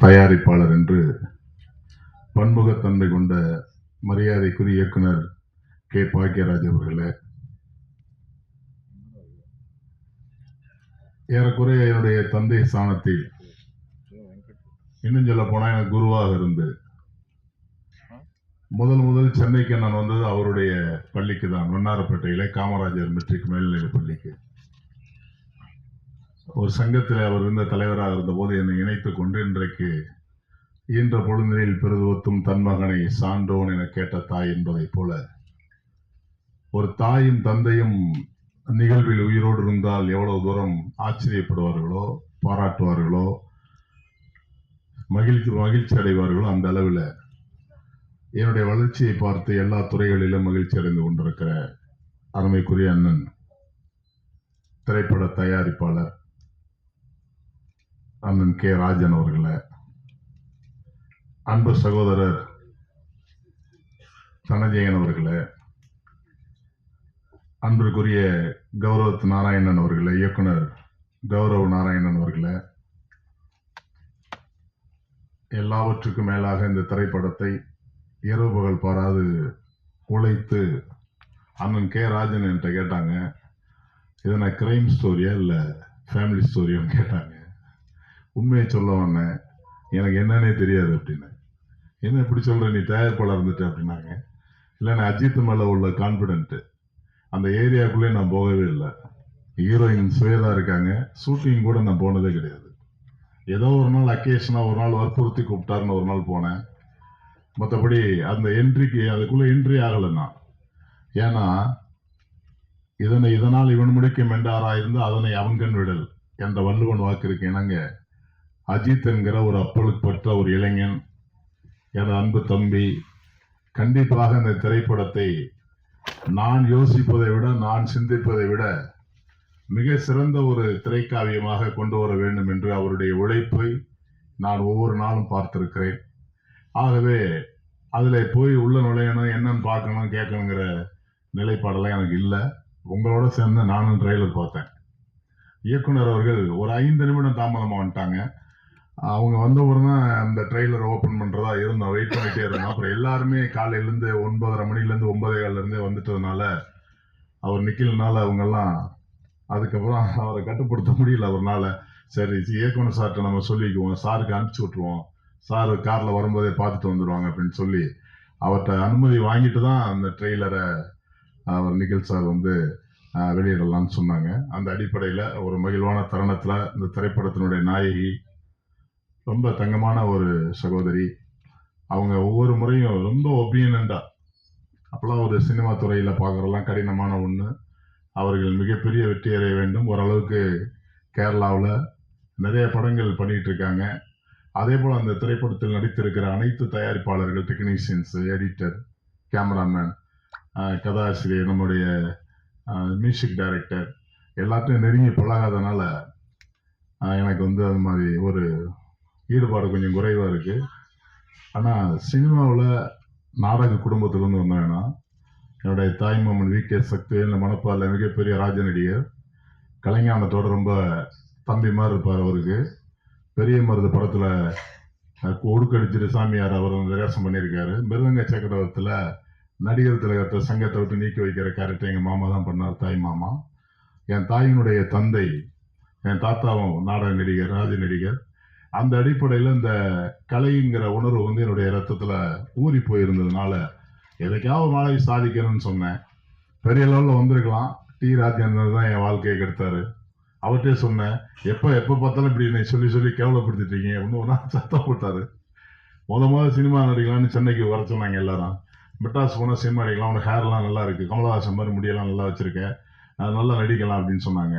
தயாரிப்பாளர் என்று பன்முகத்தன்மை கொண்ட மரியாதைக்குரிய இயக்குனர் கே. பாக்கியராஜ் அவர்களே. ஏறக்குறைய என்னுடைய தந்தை ஸ்தானத்தில் இன்னும் சொல்ல போனால் எனக்கு குருவாக இருந்து முதல் முதல் சென்னைக்கு நான் வந்தது அவருடைய பள்ளிக்கு தான் வண்ணாரப்பேட்டையில காமராஜர் மெட்ரிக் மேல்நிலை பள்ளிக்கு. ஒரு சங்கத்தில் அவர் இருந்த தலைவராக இருந்தபோது என்னை இணைத்து கொண்டு இன்றைக்கு ஈன்ற பொழுதினில் பெருதுவத்தும் தன் மகனை சான்றோன் என கேட்ட தாய் என்பதைப் போல ஒரு தாயும் தந்தையும் நிகழ்வில் உயிரோடு இருந்தால் எவ்வளவு தூரம் ஆச்சரியப்படுவார்களோ பாராட்டுவார்களோ மகிழ்ச்சி மகிழ்ச்சி அடைவார்களோ அந்த அளவில் என்னுடைய வளர்ச்சியை பார்த்து எல்லா துறைகளிலும் மகிழ்ச்சி அடைந்து கொண்டிருக்கிற அருமைக்குரிய அண்ணன் திரைப்பட தயாரிப்பாளர் அண்ணன் கே. ராஜன் அவர்களை. அன்பு சகோதரர் தனஜெயன் அவர்களை. அன்பிற்குரிய கௌரவத் நாராயணன் அவர்களை இயக்குனர் கௌரவ் நாராயணன் அவர்களை. எல்லாவற்றுக்கும் மேலாக இந்த திரைப்படத்தை இரவு பகல் பாராது உழைத்து அண்ணன் கே. ராஜன் என்கிட்ட கேட்டாங்க. இது நான் கிரைம் ஸ்டோரியா இல்லை ஃபேமிலி ஸ்டோரியான்னு கேட்டாங்க. உண்மையை சொல்ல வந்தேன். எனக்கு என்னன்னே தெரியாது அப்படின்னு. என்ன இப்படி சொல்ற? நீ தயாரிப்பாளர் இருந்துட்டு அப்படின்னாங்க. இல்லை நான் அஜித் மேலே உள்ள கான்ஃபிடென்ட்டு அந்த ஏரியாக்குள்ளே நான் போகவே இல்லை. ஹீரோயின் சுவேதா இருக்காங்க. ஷூட்டிங் கூட நான் போனதே கிடையாது. ஏதோ ஒரு நாள் அக்கேஷனாக ஒரு நாள் வற்புறுத்தி கூப்பிட்டாருன்னு ஒரு நாள் போனேன். மற்றபடி அந்த என்ட்ரிக்கு அதுக்குள்ளே என்ட்ரி ஆகலை நான். ஏன்னா இதனை இதனால் இவன் முடிக்கும் என்றாராயிருந்து அதனை அவன் கண் விடல் என்ற வள்ளுவன் வாக்கிற்கு இணங்க அஜித் என்கிற ஒரு அப்பளுக்கு பெற்ற ஒரு இளைஞன் எனது அன்பு தம்பி. கண்டிப்பாக இந்த திரைப்படத்தை நான் யோசிப்பதை விட நான் சிந்திப்பதை விட மிக சிறந்த ஒரு திரைக்காவியமாக கொண்டு வர வேண்டும் என்று அவருடைய உழைப்பை நான் ஒவ்வொரு நாளும் பார்த்திருக்கிறேன். ஆகவே அதில் போய் உள்ள நுழையணும் என்னன்னு பார்க்கணும் கேட்கணுங்கிற நிலைப்பாடெல்லாம் எனக்கு இல்லை. உங்களோட சேர்ந்து நானும் ட்ரெய்லர் பார்த்தேன். இயக்குனர் அவர்கள் ஒரு ஐந்து நிமிடம் தாமதமாக வந்துட்டாங்க. அவங்க வந்த உடனே அந்த ட்ரெய்லர் ஓப்பன் பண்ணுறதா இருந்தோம். வெயிட் பண்ணிட்டே இருந்தோம். அப்புறம் எல்லாருமே காலையிலேருந்து ஒன்பதரை மணிலேருந்து ஒன்பதே காலிலேருந்தே வந்துட்டதுனால அவர் நிற்கலனால அவங்கெல்லாம் அதுக்கப்புறம் அவரை கட்டுப்படுத்த முடியல அவர்னால. சரி இயக்குனர் சார்கிட்ட நம்ம சொல்லிக்குவோம். சாருக்கு அனுப்பிச்சி விட்ருவோம் சார் காரில் வரும்போதே பார்த்துட்டு வந்துடுவாங்க அப்படின்னு சொல்லி அவர்கிட்ட அனுமதி வாங்கிட்டு தான் அந்த ட்ரெய்லரை அவர் நிகில் சார் வந்து வெளியிடலாம்னு சொன்னாங்க. அந்த அடிப்படையில் ஒரு மகிழ்வான தருணத்தில் இந்த திரைப்படத்தினுடைய நாயகி ரொம்ப தங்கமான ஒரு சகோதரி. அவங்க ஒவ்வொரு முறையும் ரொம்ப ஒபீனியண்டா அப்பெல்லாம் ஒரு சினிமா துறையில் பார்க்குறதெல்லாம் கடினமான ஒன்று அவர்கள் மிகப்பெரிய வெற்றி அடைய வேண்டும். ஓரளவுக்கு கேரளாவில் நிறைய படங்கள் பண்ணிகிட்டு இருக்காங்க. அதே போல் அந்த திரைப்படத்தில் நடித்திருக்கிற அனைத்து தயாரிப்பாளர்கள் டெக்னீஷியன்ஸ் எடிட்டர் கேமராமேன் கதாசிரியர் நம்முடைய மியூசிக் டைரக்டர் எல்லாத்தையும் நெருங்கி பழகாதனால எனக்கு வந்து அது மாதிரி ஒரு ஈடுபாடு கொஞ்சம் குறைவாக இருக்குது ஆனால் சினிமாவில் நாடக குடும்பத்திலேருந்து வந்தேன்னா என்னுடைய தாய்மாமன் வி. கே. சக்தி இந்த மணப்பாலில் மிகப்பெரிய ராஜ நடிகர் கலைஞானத்தோட ரொம்ப தம்பி மாதிரி இருப்பார் அவருக்கு. பெரிய மருது படத்தில் ஒடுக்கடிச்சிட்டு சாமியார் அவர் வந்து ரேசம் பண்ணியிருக்காரு. மிருதங்க சக்கரவர்த்தியில் நடிகர் திலகத்தை சங்கத்தை விட்டு நீக்கி வைக்கிற கேரக்டர் எங்கள் மாமா தான் பண்ணார் தாய் மாமா. என் தாயினுடைய தந்தை என் தாத்தாவும் நாடக நடிகர் ராஜ நடிகர் அந்த அடிப்படையில் இந்த கலைங்கிற உணர்வு வந்து என்னுடைய ரத்தத்தில் ஊறி போயிருந்ததுனால எதுக்காவது மாலை சாதிக்கணும்னு சொன்னேன். பெரிய லெவலில் வந்திருக்கலாம். டி. ராஜேந்திரன் தான் என் வாழ்க்கையை கெடுத்தாரு. அவர்கிட்டே சொன்னேன். எப்போ எப்போ பார்த்தாலும் இப்படி என்னை சொல்லி சொல்லி கேவலப்படுத்திட்டீங்க. அப்படின்னு ஒரு நாள் சத்தம் போட்டார். முத முதல் சினிமா நடிக்கலாம்னு சென்னைக்கு வர சொன்னாங்க எல்லாரும். மெட்ராஸ் போனால் சினிமா நடிக்கலாம் உனக்கு ஹேர்லாம் நல்லா இருக்குது கமலஹாசன் மாதிரி முடியெல்லாம் நல்லா வச்சுருக்கேன் அது நல்லா நடிக்கலாம் அப்படின்னு சொன்னாங்க.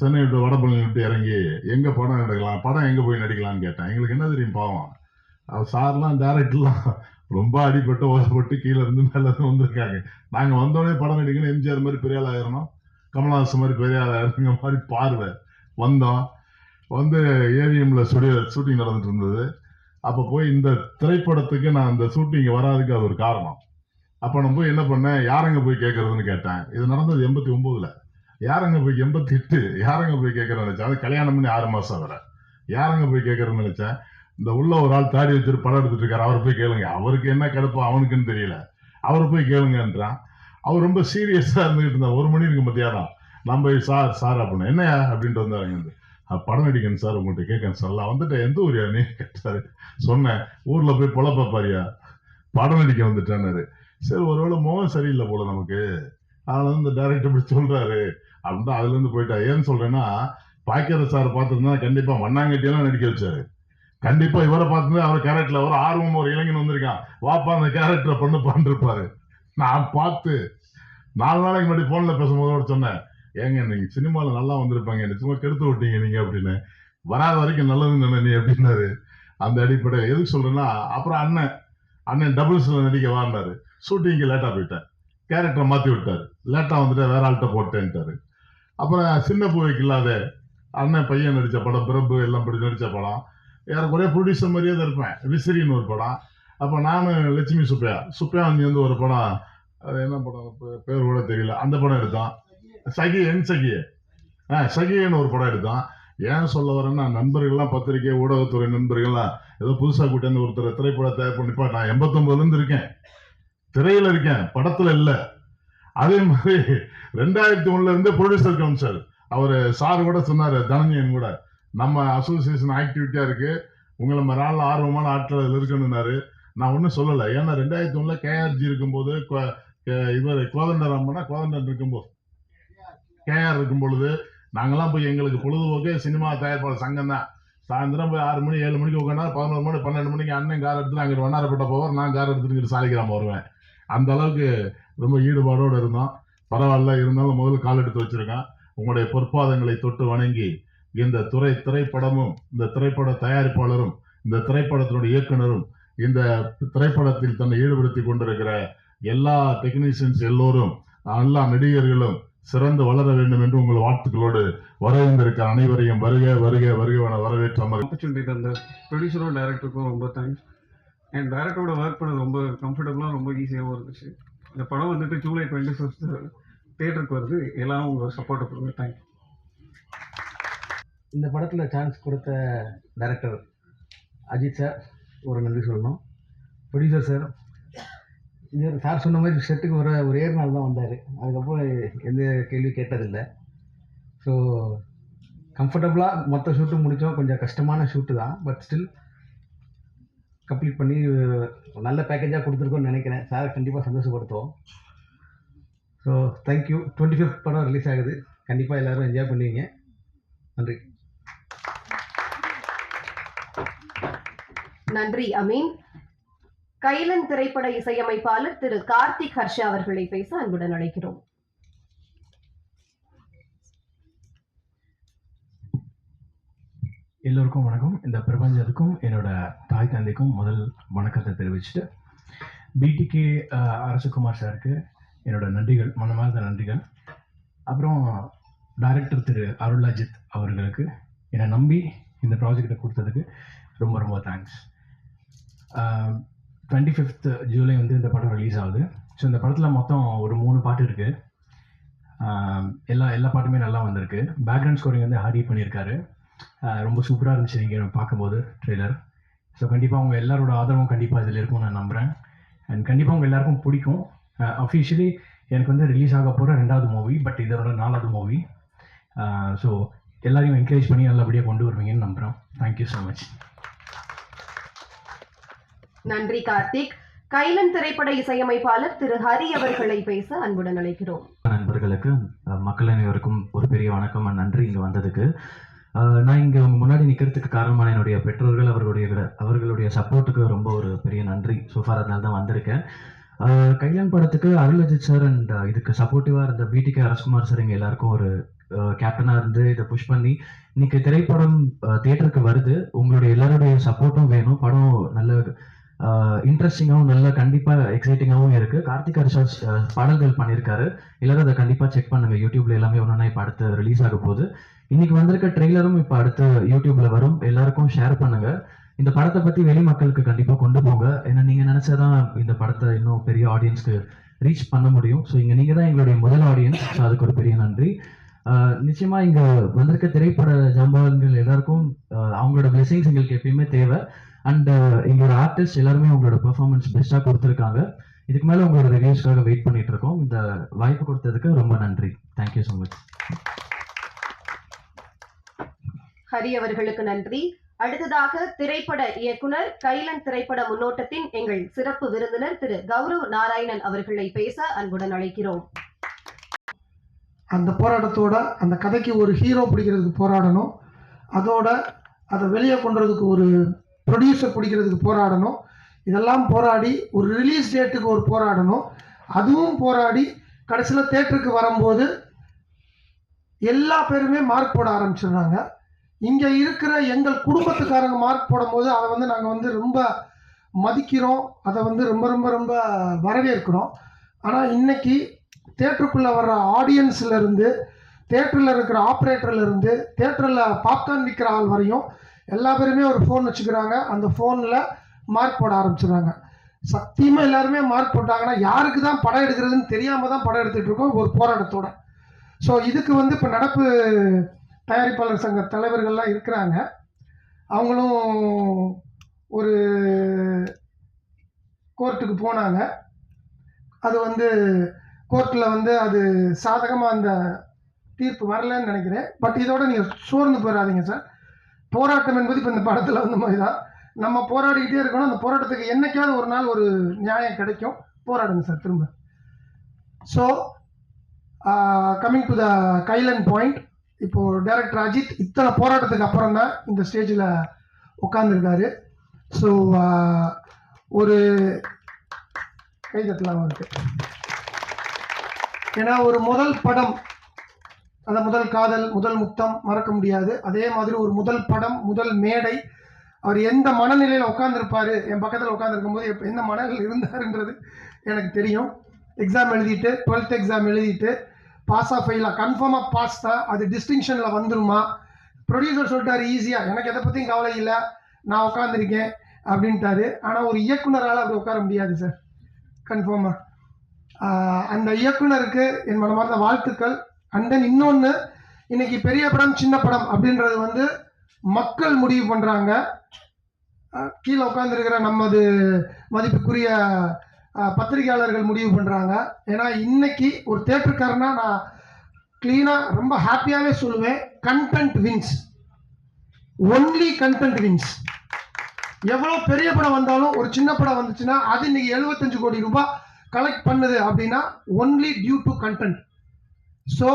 சென்னை விட்டு வடபழனி விட்டு இறங்கி எங்க படம் எடுக்கலாம் படம் எங்க போய் நடிக்கலாம்னு கேட்டேன். எங்களுக்கு என்ன தெரியும் பாவம்? அவர் சார்லாம் டேரக்டர்லாம் ரொம்ப அடிபட்டு ஓசப்பட்டு கீழே இருந்து மேல இருந்து வந்திருக்காங்க. நாங்க வந்தோடனே படம் நடிக்கணும் எம்ஜிஆர் மாதிரி பெரிய ஆள் ஆயிரணும் கமலஹாசன் மாதிரி பெரிய ஆள் ஆயிரணுங்க மாதிரி பார்வை வந்தோம். வந்து ஏவிஎம்ல ஸ்டுடியோ ஷூட்டிங் நடந்துட்டு இருந்தது. அப்போ போய் இந்த திரைப்படத்துக்கு நான் இந்த ஷூட்டிங் வராதுக்கு அது ஒரு காரணம். அப்போ நான் போய் என்ன பண்ணேன்? யாரங்க போய் கேட்கறதுன்னு கேட்டேன். இது நடந்தது எண்பத்தி ஒன்பதுல யாரங்க போய் எண்பத்தி எட்டு யாரங்க போய் கேட்கறேன்னு நினைச்சா? அது கல்யாணம் பண்ணி ஆறு மாசம் வர யாரங்க போய் கேட்கறேன்னு நினைச்சேன் இந்த உள்ள ஒரு ஆள் தாடி வச்சுட்டு படம் எடுத்துட்டு இருக்காரு. அவர் போய் கேளுங்க. அவருக்கு என்ன கடுப்பு அவனுக்குன்னு தெரியல. அவர் போய் கேளுங்கன்றான். அவர் ரொம்ப சீரியஸா இருந்துகிட்டு இருந்தா ஒரு மணி இருக்கு மத்தியானம் நம்ம போய் சார் சார் அப்படின்னு. என்னையா அப்படின்ட்டு வந்தாருங்க வந்து படம் நடிக்கணும் சார். உங்கள்கிட்ட கேட்கணும் சார். நான் வந்துட்டு எந்த ஊரியா நீ? கேட்டாரு. சொன்னேன். ஊர்ல போய் பொழப்ப பாரியா படம் நடிக்க வந்துட்டேன்னாரு. சரி ஒருவேளை முகம் சரியில்லை போல நமக்கு. அதனால வந்து இந்த டைரக்டர் இப்படி சொல்றாரு. அப்படின்ட்டு அதுல இருந்து போயிட்டா. ஏன்னு சொல்றேன்னா பாக்கியர சார் பார்த்திருந்தா கண்டிப்பா மண்ணாங்கட்டியெல்லாம் நடிக்க வச்சாரு. கண்டிப்பா இவரை பார்த்துருந்தா அவர் கேரக்டர்ல ஒரு ஆர்வம் ஒரு இளைஞன் வந்திருக்கான். வாப்பா அந்த கேரக்டரை பண்ணுப்பான்னு இருப்பாரு நான் பார்த்து நாலு நாளைக்கு முன்னாடி போன்ல பேசும்போது சொன்னேன் ஏங்க நீங்க சினிமால நல்லா வந்திருப்பாங்க. என்ன சும்மா கெடுத்து விட்டீங்க நீங்க அப்படின்னு. வராத வரைக்கும் நல்லதுன்னு சொன்ன நீ அப்படின்னாரு. அந்த அடிப்படை எதுக்கு சொல்றேன்னா அப்புறம் அண்ணன் அண்ணன் டபுள்ஸ்ல நடிக்க வாழ்ந்தாரு ஷூட்டிங்க்கு லேட்டா போயிட்டேன் கேரக்டரை மாத்தி விட்டாரு. லேட்டா வந்துட்டு வேற ஆள்கிட்ட போட்டேன்ட்டாரு. அப்புறம் சின்ன பூவைக்கு இல்லாத அண்ணன் பையன் நடித்த படம் பிரபு எல்லாம் படி நடித்த படம். ஏறக்குறைய ப்ரொடியூசர் மாதிரியே தான் இருப்பேன். விசிறின்னு ஒரு படம். அப்போ நான் லட்சுமி சுப்பையா. சுப்பையா வந்து வந்து ஒரு படம். அது என்ன படம்? பேர் கூட தெரியல. அந்த படம் எடுத்தான். சகி என் சகியே ஆ சகியன்னு ஒரு படம் எடுத்தான். ஏன் சொல்ல வரேன்னா நண்பர்கள்லாம் பத்திரிகை ஊடகத்துறை நண்பர்கள்லாம் ஏதோ புதுசாக கூட்டியாந்து ஒருத்தர் திரைப்பட தயார் பண்ணிப்பா நான் எண்பத்தொம்பதுலேருந்து இருக்கேன். திரையில் இருக்கேன். படத்தில் இல்லை. அதே மாதிரி ரெண்டாயிரத்தி ஒண்ணுல இருந்து ப்ரொடியூசர் கவுன்சில் அவர் சார் கூட சொன்னார் தனஞ்சயன் கூட. நம்ம அசோசியேஷன் ஆக்டிவிட்டியா இருக்கு. உங்களை மாதிரி ஆள் ஆர்வமான ஆற்றல் இதுல நான் ஒன்றும் சொல்லலை. ஏன்னா ரெண்டாயிரத்தி ஒண்ணுல கேஆர்ஜி இருக்கும்போது கொ- கே- இவர் கோதண்டராமனா கோதண்டன் இருக்கும்போது கேஆர் இருக்கும் பொழுது நாங்கெல்லாம் போய் எங்களுக்கு பொழுதுபோக்கு சினிமா தயாரிப்பாளர் சங்கம் தான். சாயந்தரம் போய் ஆறு மணி ஏழு மணிக்கு உட்காந்தா பதினோரு மணி பன்னெண்டு மணிக்கு அண்ணன் கார் எடுத்துட்டு அங்கிட்டு வண்ணாரப்பட்ட போவார் நான் கார் எடுத்துட்டு இங்கிட்டு சாலிகிராமம் வருவேன். அந்த அளவுக்கு ரொம்ப ஈடுபாடோடு இருந்தோம் பரவாயில்ல இருந்தாலும் முதல்ல கால் எடுத்து வச்சிருக்கேன் உங்களுடைய பொற்பாதங்களை தொட்டு வணங்கி இந்த துறை திரைப்படமும் இந்த திரைப்பட தயாரிப்பாளரும் இந்த திரைப்படத்தினுடைய இயக்குனரும் இந்த திரைப்படத்தில் தன்னை ஈடுபடுத்தி கொண்டிருக்கிற எல்லா டெக்னீஷியன்ஸ் எல்லோரும் எல்லா நடிகர்களும் சிறந்து வளர வேண்டும் என்று உங்கள் வாழ்த்துக்களோடு வரவேந்திருக்க அனைவரையும் வருக வருக வருக என வரவேற்று ஆப்பர்ச்சுனிட்டி தந்த ப்ரொடியூசரும் டேரக்டருக்கும் ரொம்ப தேங்க்ஸ் அண்ட் டேரக்டரோட ஒர்க் பண்ணது ரொம்ப கம்ஃபர்டபுளாக ரொம்ப ஈஸியாகவும் இருந்துச்சு. இந்த படம் வந்துட்டு ஜூலை டுவெண்ட்டி ஃபிஃப்த் தேட்டருக்கு வருது எல்லாம் உங்கள் சப்போர்ட்டை கொடுங்க. தேங்க்யூ இந்த படத்தில் சான்ஸ் கொடுத்த டைரக்டர் அஜித் சார் ஒரு நன்றி சொல்லணும். ப்ரொடியூசர் சார் இது சார் சொன்ன மாதிரி செட்டுக்கு வர ஒரே நாள் தான் வந்தார். அதுக்கப்புறம் எந்த கேள்வி கேட்டதில்லை. ஸோ கம்ஃபர்டபுளாக மொத்த ஷூட்டும் முடித்தோம். கொஞ்சம் கஷ்டமான ஷூட்டு தான். பட் ஸ்டில் கம்ப்ளீட் பண்ணி நல்ல பேக்கேஜாக கொடுத்துருக்கோன்னு நினைக்கிறேன். சார் கண்டிப்பாக சந்தோஷப்படுத்துவோம். So thank you twenty fifth படம் ரிலீஸ் ஆகுது. கண்டிப்பாக எல்லோரும் என்ஜாய் பண்ணுவீங்க. நன்றி. நன்றி அமீன். கைலன் திரைப்பட இசையமைப்பாளர் திரு கார்த்திக் ஹர்ஷா அவர்களை பேச அன்புடன் அழைக்கிறோம். எல்லோருக்கும் வணக்கம். இந்த பிரபஞ்சத்துக்கும் என்னோட தாய் தந்தைக்கும் முதல் வணக்கத்தை தெரிவிச்சுட்டு பிடிகே அரசகுமார் சாருக்கு என்னோட நன்றிகள் மனமார்ந்த நன்றிகள். அப்புறம் டைரக்டர் திரு அருள் அஜித் அவர்களுக்கு என்னை நம்பி இந்த ப்ராஜெக்டை கொடுத்ததுக்கு ரொம்ப ரொம்ப தேங்க்ஸ் டுவெண்ட்டி ஃபிஃப்த் ஜூலை வந்து இந்த படம் ரிலீஸ் ஆகுது. ஸோ இந்த படத்தில் மொத்தம் ஒரு மூணு பாட்டு இருக்குது எல்லா எல்லா பாட்டுமே நல்லா வந்திருக்கு. பேக்ரவுண்ட் ஸ்கோரிங் வந்து ஹாரி பண்ணியிருக்காரு. ரொம்ப சூப்பராக இருந்துச்சு நீங்கள் பார்க்கும்போது ட்ரெய்லர் ஸோ கண்டிப்பாக உங்கள் எல்லாரோட ஆதரவும் கண்டிப்பாக இதில் இருக்கும்னு நான் நம்புகிறேன் அண்ட் கண்டிப்பாக உங்கள் எல்லாருக்கும் பிடிக்கும். அஃபிஷியலி எனக்கு வந்து ரிலீஸ் ஆக போகிற ரெண்டாவது மூவி பட் இதோட நாலாவது மூவி ஸோ எல்லாரையும் என்கரேஜ் பண்ணி நல்லபடியாக கொண்டு வருவீங்கன்னு நம்புகிறேன் தேங்க்யூ ஸோ மச் நன்றி கார்த்திக். கைலன் திரைப்பட இசையமைப்பாளர் திரு ஹரி அவர்களை பேச அன்புடன் அழைக்கிறோம். நண்பர்களுக்கு மக்கள் அனைவருக்கும் ஒரு பெரிய வணக்கம் நன்றி இங்கே வந்ததுக்கு. நான் இங்கே அவங்க முன்னாடி நிற்கிறதுக்கு காரணமான என்னுடைய பெற்றோர்கள் அவர்களுடைய அவர்களுடைய சப்போர்ட்டுக்கு ரொம்ப ஒரு பெரிய நன்றி. சோஃபார் அதனால தான் வந்திருக்கேன். அஹ், கைலான் படத்துக்கு அருள் அஜித் சார் அண்ட் இதுக்கு சப்போர்ட்டிவாக இருந்த பிடிகே அரசகுமார் சார் இங்கே எல்லாருக்கும் ஒரு கேப்டனாக இருந்து இதை புஷ் பண்ணி இன்னைக்கு திரைப்படம் தியேட்டருக்கு வருது. உங்களுடைய எல்லாருடைய சப்போர்ட்டும் வேணும். படம் நல்ல இன்ட்ரெஸ்டிங்காகவும் நல்ல கண்டிப்பாக எக்ஸைட்டிங்காகவும் இருக்கு. கார்த்திக் ஹர்ஷாஸ் பாடல்கள் பண்ணியிருக்காரு எல்லாரும் அதை கண்டிப்பாக செக் பண்ணுங்க. யூடியூப்ல எல்லாமே ஒன்று இப்போ அடுத்து ரிலீஸ் ஆக போகுது. இன்னைக்கு வந்திருக்க ட்ரெய்லரும் இப்போ அடுத்து யூடியூப்ல வரும். எல்லாருக்கும் ஷேர் பண்ணுங்க. இந்த படத்தை பத்தி வெளி மக்களுக்கு கண்டிப்பாக கொண்டு போங்க. ஏன்னா நீங்க நினைச்சாதான் இந்த படத்தை இன்னும் பெரிய ஆடியன்ஸ்க்கு ரீச் பண்ண முடியும். ஸோ இங்க நீங்க தான் எங்களுடைய முதல் ஆடியன்ஸ் ஸோ அதுக்கு ஒரு பெரிய நன்றி. நிச்சயமா இங்க வந்திருக்க திரைப்பட ஜாம்பவான்கள் எல்லாருக்கும் அவங்களோட பிளெஸிங்ஸ் எங்களுக்கு எப்பயுமே தேவை. அண்ட் எங்களோட ஆர்டிஸ்ட் எல்லாருமே உங்களோட பெர்ஃபார்மன்ஸ் பெஸ்ட்டாக கொடுத்துருக்காங்க. இதுக்கு மேலே உங்களோட ரிவ்யூஸ்க்காக வெயிட் பண்ணிட்டு இருக்கோம். இந்த வாய்ப்பு கொடுத்ததுக்கு ரொம்ப நன்றி. தேங்க்யூ ஸோ மச் ஹரி அவர்களுக்கு நன்றி. அடுத்ததாக திரைப்பட இயக்குனர் கைலன் திரைப்பட முன்னோட்டத்தின் எங்கள் சிறப்பு விருந்தினர் திரு. கௌரவ் நாராயணன் அவர்களை பேச அன்புடன் அழைக்கிறோம். அந்த போராட்டத்தோட அந்த கதைக்கு ஒரு ஹீரோ பிடிக்கிறதுக்கு போராடணும். அதோட அதை வெளியே கொண்டுறதுக்கு ஒரு ப்ரொடியூசர் பிடிக்கிறதுக்கு போராடணும். இதெல்லாம் போராடி ஒரு ரிலீஸ் டேட்டுக்கு ஒரு போராடணும். அதுவும் போராடி கடைசியில் தேட்டருக்கு வரும்போது எல்லா பேருமே மார்க் போட ஆரம்பிச்சிடுறாங்க. இங்கே இருக்கிற எங்கள் குடும்பத்துக்காரங்க மார்க் போடும்போது அதை வந்து நாங்கள் வந்து ரொம்ப மதிக்கிறோம். அதை வந்து ரொம்ப ரொம்ப ரொம்ப வரவேற்கிறோம். ஆனால் இன்னைக்கு தேட்டருக்குள்ளே வர்ற ஆடியன்ஸ்ல இருந்து தேட்டரில் இருக்கிற ஆப்ரேட்டர்ல இருந்து தேட்டரில் பாப்கார்ன் விற்கிற ஆள் வரையும் எல்லா பேருமே ஒரு ஃபோன் வச்சுக்கிறாங்க. அந்த ஃபோனில் மார்க் போட ஆரம்பிச்சிடுறாங்க. சத்தியமாக எல்லாருமே மார்க் போட்டாங்கன்னா யாருக்கு தான் படம் எடுக்கிறதுன்னு தெரியாமல் தான் படம் எடுத்துகிட்டு இருக்கோம்? ஒரு போராட்டத்தோட. ஸோ இதுக்கு வந்து இப்போ நடப்பு தயாரிப்பாளர் சங்க தலைவர்கள்லாம் இருக்கிறாங்க. அவங்களும் ஒரு கோர்ட்டுக்கு போனாங்க. அது வந்து கோர்ட்டில் வந்து அது சாதகமாக அந்த தீர்ப்பு வரலன்னு நினைக்கிறேன். பட் இதோட நீங்கள் சோர்ந்து போயிடாதீங்க சார். போராட்டம் என்பது இப்போ இந்த படத்தில் வந்த மாதிரி தான் நம்ம போராடிக்கிட்டே இருக்கணும். அந்த போராட்டத்துக்கு என்னைக்காவது ஒரு நாள் ஒரு நியாயம் கிடைக்கும். போராடுங்க சார் திரும்ப. So coming to the Kailan point இப்போது டைரக்டர் அஜித் இத்தனை போராட்டத்துக்கு அப்புறம் தான் இந்த ஸ்டேஜில் உட்காந்துருக்காரு ஸோ ஒரு கைதட்டலாம் இருக்கு ஏன்னா ஒரு முதல் படம் அந்த முதல் காதல் முதல் முத்தம் மறக்க முடியாது. அதே மாதிரி ஒரு முதல் படம் முதல் மேடை அவர் எந்த மனநிலையில் உட்காந்துருப்பாரு என் பக்கத்தில் உட்காந்துருக்கும் போது எந்த மனநிலையில் இருந்தாருன்றது எனக்கு தெரியும். எக்ஸாம் எழுதிட்டு டுவெல்த் எக்ஸாம் எழுதிட்டு பாஸ் ஆஃப் ஃபெயிலாக கன்ஃபார்மாக பாஸ் தான் அது டிஸ்டிங்ஷனில் வந்துருமா? ப்ரொடியூசர் சொல்லிட்டாரு ஈஸியாக எனக்கு எதை பற்றியும் கவலை இல்லை. நான் உட்காந்துருக்கேன் அப்படின்ட்டாரு. ஆனால் ஒரு இயக்குனரால் அப்படி உட்கார முடியாது சார் கன்ஃபார்மாக அந்த இயக்குனருக்கு என் மனமார்ந்த வாழ்த்துக்கள். அண்ட் தென் இன்னொன்று இன்னைக்கு பெரிய படம் சின்ன படம் அப்படின்றது வந்து மக்கள் முடிவு பண்ணுறாங்க கீழே உட்காந்துருக்கிற நமது மதிப்புக்குரிய பத்திரிகையாளர்கள் முடிவு பண்ணுறாங்க ஏன்னா இன்னைக்கு ஒரு தேட்டருக்காரனா நான் க்ளீனாக ரொம்ப ஹாப்பியாகவே சொல்லுவேன். Content wins only content wins எவ்வளோ பெரிய படம் வந்தாலும் ஒரு சின்ன படம் வந்துச்சுன்னா அது இன்னைக்கு எழுபத்தஞ்சு கோடி ரூபாய் கலெக்ட் பண்ணுது அப்படின்னா only due to content so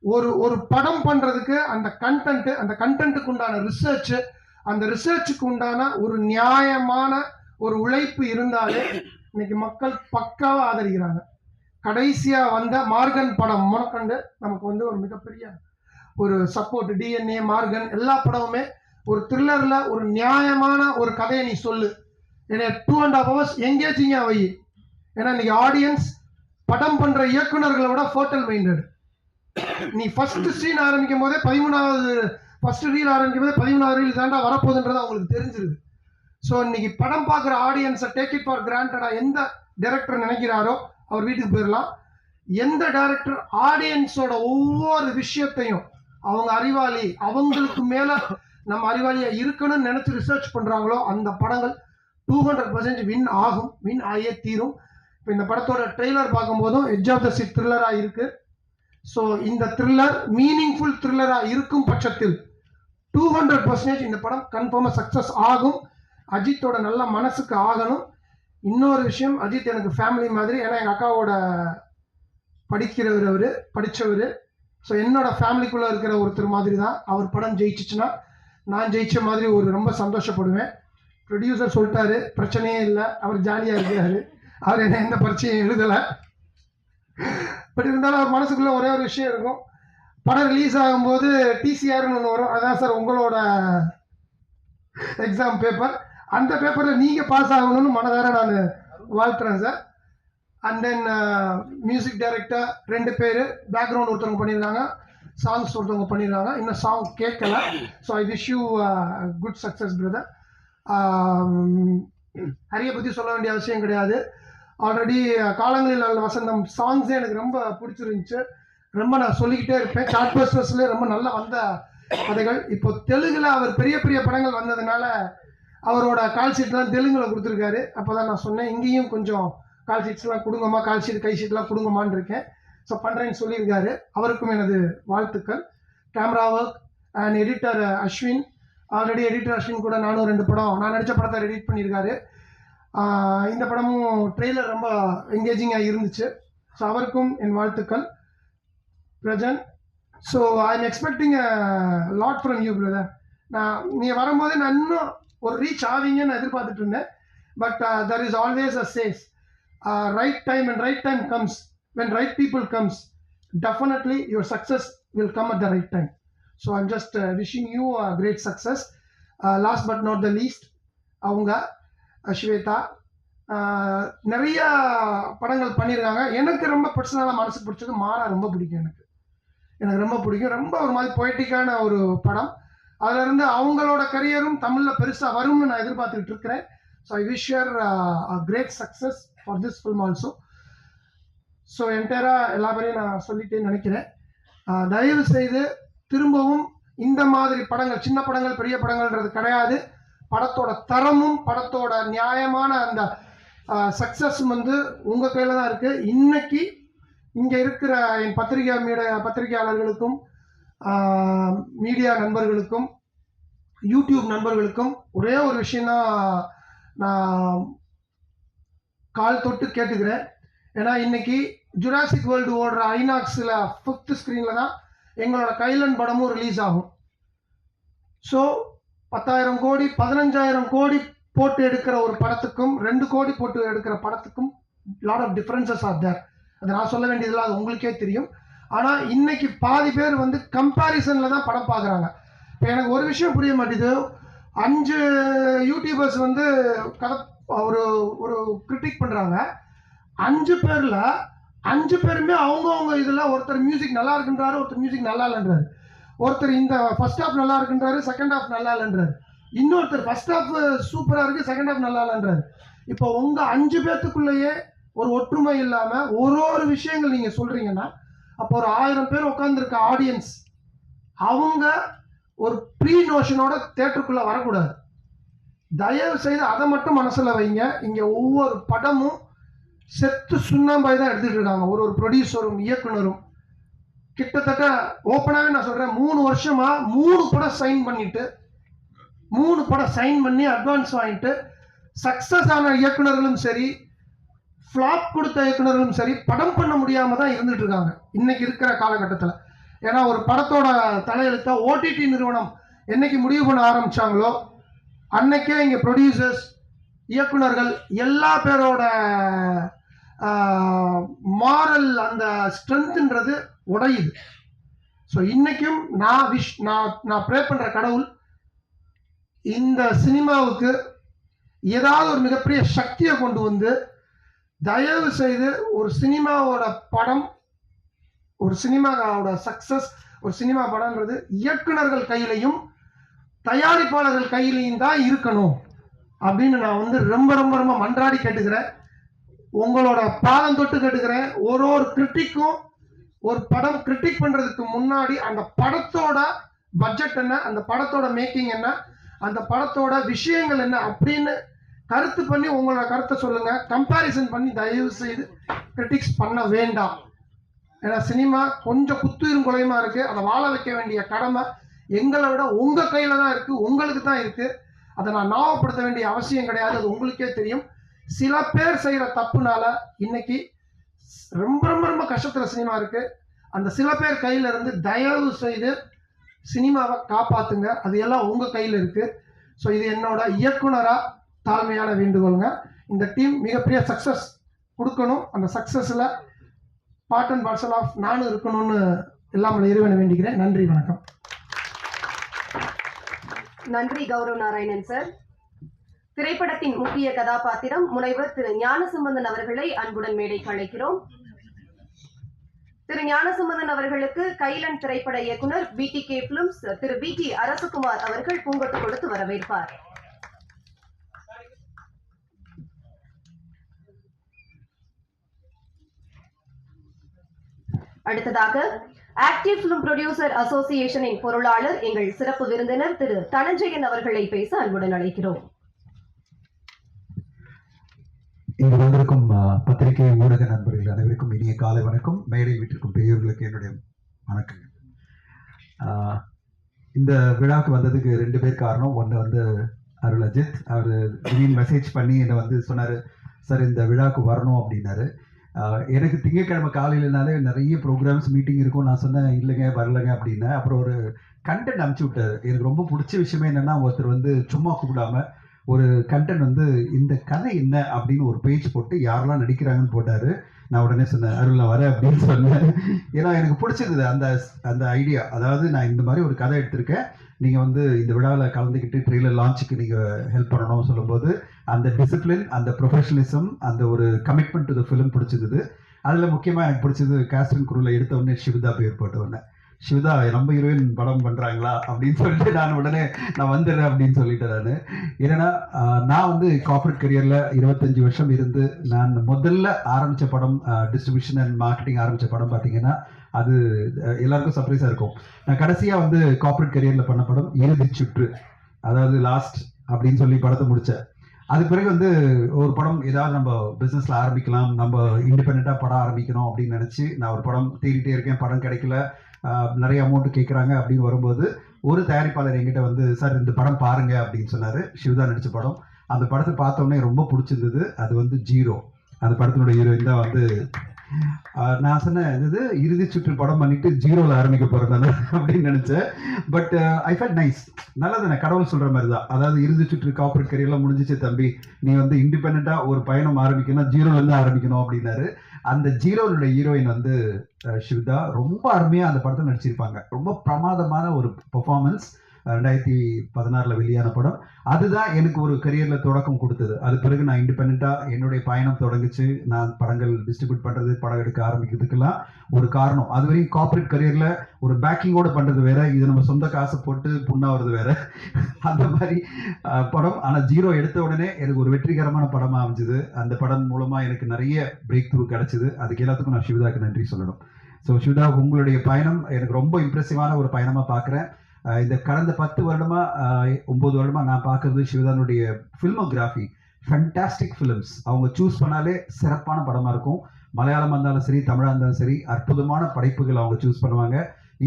ஒரு ஒரு படம் பண்ணுறதுக்கு அந்த கண்டென்ட்டு அந்த கண்டென்ட்டுக்கு உண்டான ரிசர்ச்சு அந்த ரிசர்ச்சுக்கு உண்டான ஒரு நியாயமான ஒரு உழைப்பு இருந்தாலே இன்னைக்கு மக்கள் பக்காவாக ஆதரிக்கிறாங்க. கடைசியாக வந்த மார்கன் படம் முனக்கண்டு நமக்கு வந்து ஒரு மிகப்பெரிய ஒரு சப்போர்ட் டிஎன்ஏ மார்கன் எல்லா படமுமே ஒரு த்ரில்லரில் ஒரு நியாயமான ஒரு கதையை நீ சொல்லு. ஏன்னா டூ அண்ட் ஹாஃப் ஹவர்ஸ் எங்கேஜிங்காக வை. ஏன்னா இன்னைக்கு ஆடியன்ஸ் படம் பண்ணுற இயக்குனர்களை விட ஃபோட்டல் மைண்டட் நீ ஃபர்ஸ்ட் சீன் ஆரம்பிக்கும் போதே பதிமூணாவது ஃபர்ஸ்ட் ரீல் ஆரம்பிக்கும் போதே பதிமூணாவது ரீல் தாண்டா வரப்போகுதுன்றது அவங்களுக்கு தெரிஞ்சிருது. ஸோ இன்னைக்கு படம் பார்க்குற ஆடியன்ஸை டேக் இட் ஃபார் கிராண்டடாக எந்த டைரக்டர் நினைக்கிறாரோ அவர் வீட்டுக்கு போயிடலாம் எந்த டைரக்டர் ஆடியன்ஸோட ஒவ்வொரு விஷயத்தையும் அவங்க அறிவாளி அவங்களுக்கு மேலே நம்ம அறிவாளியாக இருக்கணும்னு நினச்சி ரிசர்ச் பண்ணுறாங்களோ அந்த படங்கள் டூ ஹண்ட்ரட் பர்சன்ட் வின் ஆகும். வின் ஆகியே தீரும். இப்போ இந்த படத்தோட ட்ரெய்லர் பார்க்கும்போதும் எட்ஜ் ஆஃப் த சிட் த்ரில்லராக இருக்கு. ஸோ இந்த த்ரில்லர் மீனிங்ஃபுல் த்ரில்லராக இருக்கும் பட்சத்தில் டூ ஹண்ட்ரட் பர்சன்டேஜ் இந்த படம் கன்ஃபார்மாக சக்ஸஸ் ஆகும். அஜித்தோட நல்ல மனசுக்கு ஆகணும். இன்னொரு விஷயம் அஜித் எனக்கு ஃபேமிலி மாதிரி ஏன்னா எங்கள் அக்காவோட படிக்கிறவர் அவர் படித்தவர் ஸோ என்னோட ஃபேமிலிக்குள்ளே இருக்கிற ஒருத்தர் மாதிரி தான் அவர் படம் ஜெயிச்சிச்சுன்னா நான் ஜெயிச்ச மாதிரி ஒரு ரொம்ப சந்தோஷப்படுவேன். ப்ரொடியூசர் சொல்லிட்டாரு பிரச்சனையே இல்லை அவர் ஜாலியாக இருக்கிறாரு அவர் என்ன எந்த பிரச்சனையும் எழுதலை. பட் இருந்தாலும் அவர் மனசுக்குள்ளே ஒரே ஒரு விஷயம் இருக்கும். படம் ரிலீஸ் ஆகும்போது டிசிஆர்னு ஒன்று வரும். அதான் சார் உங்களோட எக்ஸாம் பேப்பர் அந்த பேப்பரில் நீங்கள் பாஸ் ஆகணும்னு மனதார நான் வாழ்த்துறேன் sir and then music director ரெண்டு பேர் பேக்ரவுண்ட் ஒருத்தவங்க பண்ணியிருக்காங்க சாங்ஸ் ஒருத்தவங்க பண்ணியிருக்காங்க இன்னும் சாங் கேட்கல. So I wish you good success brother ஹரிய பற்றி சொல்ல வேண்டிய அவசியம் கிடையாது. ஆல்ரெடி uh, காலங்களில் நல்ல வசந்தம். சாங்ஸே எனக்கு ரொம்ப பிடிச்சிருந்துச்சு. ரொம்ப நான் சொல்லிக்கிட்டே இருப்பேன். சாட் பஸ்டர்ஸ்ல ரொம்ப நல்லா வந்த கதைகள். இப்போ தெலுங்குல அவர் பெரிய பெரிய படங்கள் வந்ததுனால அவரோட கால் ஷீட்லாம் தெலுங்குல கொடுத்துருக்காரு. அப்பதான் நான் சொன்னேன் இங்கேயும் கொஞ்சம் கால் ஷீட்ஸ்லாம் கொடுங்கம்மா கால் ஷீட் கை ஷீட்லாம் கொடுங்கம்மான்னு இருக்கேன். ஸோ பண்ணுறேன்னு சொல்லியிருக்காரு. அவருக்கும் எனது வாழ்த்துக்கள். Camera work and editor Ashwin already editor Ashwin கூட நானும் ரெண்டு படம் நான் நடித்த படத்தை எடிட் பண்ணியிருக்காரு. Uh, இந்த படமும் ட்ரெய்லர் ரொம்ப என்கேஜிங்காக இருந்துச்சு. ஸோ அவருக்கும் என் வாழ்த்துக்கள். Prajan so I am expecting lot from you brother நான் நீ வரும்போது நான் இன்னும் ஒரு ரீச் ஆவீங்கன்னு எதிர்பார்த்துட்டு இருந்தேன். But there is always a chase right time and right time comes when right people comes definitely your success will come at the right time so I'm just wishing you a great success last but not the least அவங்க Shweta uh, நிறைய படங்கள் பண்ணியிருக்காங்க. எனக்கு ரொம்ப பர்சனலாக மனசு பிடிச்சது மாறா ரொம்ப பிடிக்கும் எனக்கு. எனக்கு ரொம்ப பிடிக்கும். ரொம்ப ஒரு மாதிரி பொய்டிக்கான ஒரு படம். அதுல இருந்து அவங்களோட கரியரும் தமிழில் பெருசாக வரும்னு நான் எதிர்பார்த்துக்கிட்டு இருக்கிறேன். So I wish your great success for this film also so என்டையராக எல்லா பேரையும் நான் சொல்லிட்டேன்னு நினைக்கிறேன். தயவு செய்து திரும்பவும் இந்த மாதிரி படங்கள் சின்ன படங்கள் பெரிய படங்கள்ன்றது கிடையாது. படத்தோட தரமும் படத்தோட நியாயமான அந்த சக்சஸும் வந்து உங்கள் கையில் தான் இருக்குது இன்னைக்கு இங்கே இருக்கிற என் பத்திரிகை மீட பத்திரிகையாளர்களுக்கும் மீடியா நண்பர்களுக்கும் யூடியூப் நண்பர்களுக்கும் ஒரே ஒரு விஷயம்னா நான் கால் தொட்டு கேட்டுக்கிறேன். ஏன்னா இன்னைக்கு ஜுராசிக் வேர்ல்டு ஓடுற ஐநாக்ஸில் ஃபிஃப்த் ஸ்க்ரீனில் தான் எங்களோட கைலன் படமும் ரிலீஸ் ஆகும். ஸோ பத்தாயிரம் கோடி பதினஞ்சாயிரம் கோடி போட்டு எடுக்கிற ஒரு படத்துக்கும் ரெண்டு கோடி போட்டு எடுக்கிற படத்துக்கும் lot of differences are there அதை நான் சொல்ல வேண்டியதில்லை அது உங்களுக்கே தெரியும். ஆனால் இன்னைக்கு பாதி பேர் வந்து கம்பேரிசனில் தான் படம் பார்க்குறாங்க. இப்போ எனக்கு ஒரு விஷயம் புரிய மாட்டேது அஞ்சு யூடியூபர்ஸ் வந்து கதை ஒரு ஒரு கிரிட்டிக் பண்ணுறாங்க அஞ்சு பேரில் அஞ்சு பேருமே அவங்கவுங்க இதில் ஒருத்தர் மியூசிக் நல்லா இருக்குன்றாரு ஒருத்தர் மியூசிக் நல்லா இல்லைன்றாரு. ஒருத்தர் இந்த ஃபர்ஸ்ட் ஹாஃப் நல்லா இருக்குன்றாரு செகண்ட் ஹாஃப் நல்லா இல்லைன்றாரு. இன்னொருத்தர் ஃபர்ஸ்ட் ஹாஃப் சூப்பராக இருக்குது செகண்ட் ஹாஃப் நல்லா இல்லைன்றாரு. இப்போ உங்கள் அஞ்சு பேர்த்துக்குள்ளேயே ஒரு ஒற்றுமை இல்லாமல் ஒரு ஒரு விஷயங்கள் நீங்கள் சொல்கிறீங்கன்னா அப்போ ஒரு ஆயிரம் பேர் உட்காந்துருக்க ஆடியன்ஸ் அவங்க ஒரு ப்ரீ நோஷனோட தேட்டருக்குள்ளே வரக்கூடாது. தயவு செய்து அதை மட்டும் மனசில் வைங்க. இங்கே ஒவ்வொரு படமும் செத்து சுண்ணாம்பாய் தான் எடுத்துகிட்டு இருக்காங்க. ஒரு ஒரு ப்ரொடியூசரும் இயக்குனரும். கிட்டத்தட்ட ஓப்பனாகவே நான் சொல்கிறேன் மூணு வருஷமாக மூணு படம் சைன் பண்ணிட்டு மூணு படம் சைன் பண்ணி அட்வான்ஸ் வாங்கிட்டு சக்ஸஸ் ஆன இயக்குனர்களும் சரி ஃப்ளாப் கொடுத்த இயக்குநர்களும் சரி படம் பண்ண முடியாம தான் இருந்துட்டு இருக்காங்க. இன்னைக்கு இருக்கிற காலகட்டத்தில். ஏன்னா ஒரு படத்தோட தலையெழுத்த ஓடிடி நிறுவனம் என்னைக்கு முடிவு பண்ண ஆரம்பிச்சாங்களோ அன்னைக்கே இங்கே ப்ரொடியூசர்ஸ் இயக்குனர்கள் எல்லா பேரோட மாரல் அந்த ஸ்ட்ரென்த்துன்றது உடையுது. ஸோ இன்னைக்கும் நான் விஷ் நான் நான் ப்ரே பண்ணுற கடவுள் இந்த சினிமாவுக்கு ஏதாவது ஒரு மிகப்பெரிய சக்தியை கொண்டு வந்து தயவு செய்து ஒரு சினிமாவோட படம் ஒரு சினிமாவோட சக்சஸ் ஒரு சினிமா படம்ன்றது இயக்குனர்கள் கையிலையும் தயாரிப்பாளர்கள் கையிலையும் தான் இருக்கணும் அப்படின்னு நான் வந்து ரொம்ப ரொம்ப ரொம்ப மன்றாடி கேட்டுக்கிறேன். உங்களோட பாதம் தொட்டு கேட்டுக்கிறேன். ஒரு ஒரு கிரிட்டிக்கும் ஒரு படம் கிரிட்டிக் பண்ணுறதுக்கு முன்னாடி அந்த படத்தோட பட்ஜெட் என்ன அந்த படத்தோட மேக்கிங் என்ன அந்த படத்தோட விஷயங்கள் என்ன அப்படின்னு கருத்து பண்ணி உங்களோட கருத்தை சொல்லுங்க. கம்பேரிசன் பண்ணி தயவு செய்து கிரிட்டிக்ஸ் பண்ண வேண்டாம். ஏன்னா சினிமா கொஞ்சம் குத்துயிரும் குலையுமா இருக்கு. அதை வாழ வைக்க வேண்டிய கடமை எங்களை விட உங்க கையில தான் இருக்கு. உங்களுக்கு தான் இருக்கு. அதை நான் ஞாபகப்படுத்த வேண்டிய அவசியம் கிடையாது. அது உங்களுக்கே தெரியும். சில பேர் செய்யற தப்புனால இன்னைக்கு ரொம்ப ரொம்ப ரொம்ப கஷ்டத்துல சினிமா இருக்கு. அந்த சில பேர் கையில இருந்து தயவு செய்து சினிமாவை காப்பாத்துங்க. அது எல்லாம் உங்க கையில இருக்கு. ஸோ இது என்னோட இயக்குனரா தாழ்மையான வேண்டுகோளுங்க. இந்த டீம் மிகப்பெரிய சக்சஸ் கொடுக்கணும். அந்த சக்ஸஸில் பார்ட் அண்ட் பார்சல் ஆஃப் நானும் இருக்கணும்னு எல்லாம் இறைவனை வேண்டிக்கிறேன். நன்றி வணக்கம். நன்றி கௌரவ் நாராயணன் சார். திரைப்படத்தின் முக்கிய கதாபாத்திரம் முனைவர் திரு ஞானசம்பந்தன் அவர்களை அன்புடன் மேடைக்கு அழைக்கிறோம். திரு ஞானசம்பந்தன் அவர்களுக்கு கைலன் திரைப்பட இயக்குனர் பி டி கே பிலிம்ஸ் திரு பி டி அரசகுமார் அவர்கள் பூங்கொத்து கொடுத்து வரவேற்பார். அடுத்ததாக ஆக்டிவ் பிலிம் ப்ரொடியூசர் அசோசியேஷனின் பொருளாளர் எங்கள் சிறப்பு விருந்தினர் திரு தனஞ்சயன் அவர்களை பேச அன்புடன் அழைக்கிறோம். இங்கு வந்திருக்கும் பத்திரிகை ஊடக நண்பர்கள் அனைவருக்கும் இனிய காலை வணக்கம். மேடை வீட்டிற்கும் பெரியவர்களுக்கு என்னுடைய வணக்கங்கள். இந்த விழாவுக்கு வந்ததுக்கு ரெண்டு பேர் காரணம். ஒன்று வந்து அருள் அஜித். அவர் திடீர்னு மெசேஜ் பண்ணி என்னை வந்து சொன்னார் சார் இந்த விழாவுக்கு வரணும் அப்படின்னாரு. எனக்கு திங்கக்கிழமை காலையிலனாலே நிறைய ப்ரோக்ராம்ஸ் மீட்டிங் இருக்கும். நான் சொன்னேன் இல்லைங்க வரலைங்க அப்படின்னு அப்புறம் ஒரு கண்டென்ட் அனுப்பிச்சி விட்டாரு. எனக்கு ரொம்ப பிடிச்ச விஷயமே என்னன்னா ஒருத்தர் வந்து சும்மா கூப்பிடாம ஒரு கண்டென்ட் வந்து இந்த கதை என்ன? அப்படின்னு ஒரு பேஜ் போட்டு யாரெல்லாம் நடிக்கிறாங்கன்னு போட்டார். நான் உடனே சொன்னேன் அருள் நான் வரேன் அப்படின்னு சொன்னேன். ஏன்னா எனக்கு பிடிச்சிருந்தது அந்த அந்த ஐடியா அதாவது நான் இந்த மாதிரி ஒரு கதை எடுத்திருக்கேன். நீங்கள் வந்து இந்த விழாவில் கலந்துக்கிட்டு ட்ரெயிலர் லான்ச்சுக்கு நீங்கள் ஹெல்ப் பண்ணணும்னு சொல்லும்போது அந்த டிசிப்ளின் அந்த ப்ரொஃபஷனலிசம் அந்த ஒரு கமிட்மெண்ட் டு த ஃபிலிம் பிடிச்சிருந்தது. அதில் முக்கியமாக எனக்கு பிடிச்சது காஸ்டன் குரூவில் எடுத்த உடனே சிவதா பேர் போட்ட உடனே. சிவதா நம்ம ஹீரோயின் படம் பண்ணுறாங்களா அப்படின்னு சொல்லிட்டு நான் உடனே நான் வந்துடுறேன் அப்படின்னு சொல்லிட்டேன் நான். ஏன்னா நான் வந்து கார்பரேட் கரியரில் இருபத்தஞ்சு வருஷம் இருந்து நான் முதல்ல ஆரம்பித்த படம் டிஸ்ட்ரிபியூஷன் அண்ட் மார்க்கெட்டிங் ஆரம்பித்த படம் பார்த்தீங்கன்னா அது எல்லாருக்கும் சர்ப்ரைஸாக இருக்கும். நான் கடைசியாக வந்து கார்பரேட் கரியரில் பண்ண படம் இறுதி சுற்று அதாவது லாஸ்ட் அப்படின்னு சொல்லி படத்தை முடித்தேன் அது பிறகு வந்து ஒரு படம் ஏதாவது நம்ம பிஸ்னஸில் ஆரம்பிக்கலாம் நம்ம இண்டிபெண்ட்டாக படம் ஆரம்பிக்கணும் அப்படின்னு நினச்சி நான் ஒரு படம் தேடிட்டே இருக்கேன். படம் கிடைக்கல. நிறைய அமௌண்ட் கேட்குறாங்க அப்படின்னு வரும்போது ஒரு தயாரிப்பாளர் என்கிட்ட வந்து சார் இந்த படம் பாருங்க அப்படின்னு சொன்னார். சிவதா நடித்த படம். அந்த படத்தை பார்த்தோன்னே ரொம்ப பிடிச்சிருந்தது. அது வந்து ஜீரோ அந்த படத்தினுடைய ஹீரோயின் தான் வந்து நான் சொன்னேன் இது இறுதி சுற்று படம் பண்ணிட்டு ஜீரோவில் ஆரம்பிக்க போகிறேன் அப்படின்னு நினச்சேன். பட் ஐ ஃபேட் நைஸ் நல்லதானே கடவுள் சொல்கிற மாதிரி தான் அதாவது இறுதி சுற்று காப்பரேட் கரியெல்லாம் முடிஞ்சிச்சு தம்பி. நீ வந்து இண்டிபெண்ட்டாக ஒரு பயணம் ஆரம்பிக்கணும் ஜீரோலேருந்து ஆரம்பிக்கணும் அப்படின்னாரு. அந்த ஜீரோனுடைய ஹீரோயின் வந்து ஷிவ்தா ரொம்ப அருமையாக அந்த படத்தில் நடிச்சிருப்பாங்க. ரொம்ப பிரமாதமான ஒரு பெர்ஃபார்மன்ஸ் ரெண்டாயிரத்தி பதினாறில் வெளியான படம். அதுதான் எனக்கு ஒரு கரியரில் தொடக்கம் கொடுத்தது. அது பிறகு நான் இண்டிபெண்ட்டாக என்னுடைய பயணம் தொடங்குச்சு. நான் படங்கள் டிஸ்ட்ரிபியூட் பண்ணுறது படம் எடுக்க ஆரம்பிக்கிறதுக்கெல்லாம் ஒரு காரணம். அது வரையும் கார்ப்பரேட் கரியரில் ஒரு பேக்கிங்கோட பண்ணுறது வேற. இது நம்ம சொந்த காசை போட்டு புண்ணாவது வேற. அந்த மாதிரி படம். ஆனால் ஜீரோ எடுத்த உடனே எனக்கு ஒரு வெற்றிகரமான படமாக அமைஞ்சது. அந்த படம் மூலமாக எனக்கு நிறைய பிரேக் த்ரூ கிடச்சிது. அதுக்கு எல்லாத்துக்கும் நான் சிவதாக்கு நன்றி சொல்லணும். ஸோ சிவதா உங்களுடைய பயணம் எனக்கு ரொம்ப இம்ப்ரெசிவான ஒரு பயணமாக பார்க்குறேன் இந்த கடந்த பத்து வருடமாக ஒம்பது வருடமாக நான் பார்க்கறது சிவதானுடைய ஃபில்மோகிராஃபி ஃபண்டாஸ்டிக் ஃபிலிம்ஸ் அவங்க சூஸ் பண்ணாலே சிறப்பான படமாக இருக்கும். மலையாளமாக இருந்தாலும் சரி தமிழாக இருந்தாலும் சரி அற்புதமான படைப்புகள் அவங்க சூஸ் பண்ணுவாங்க.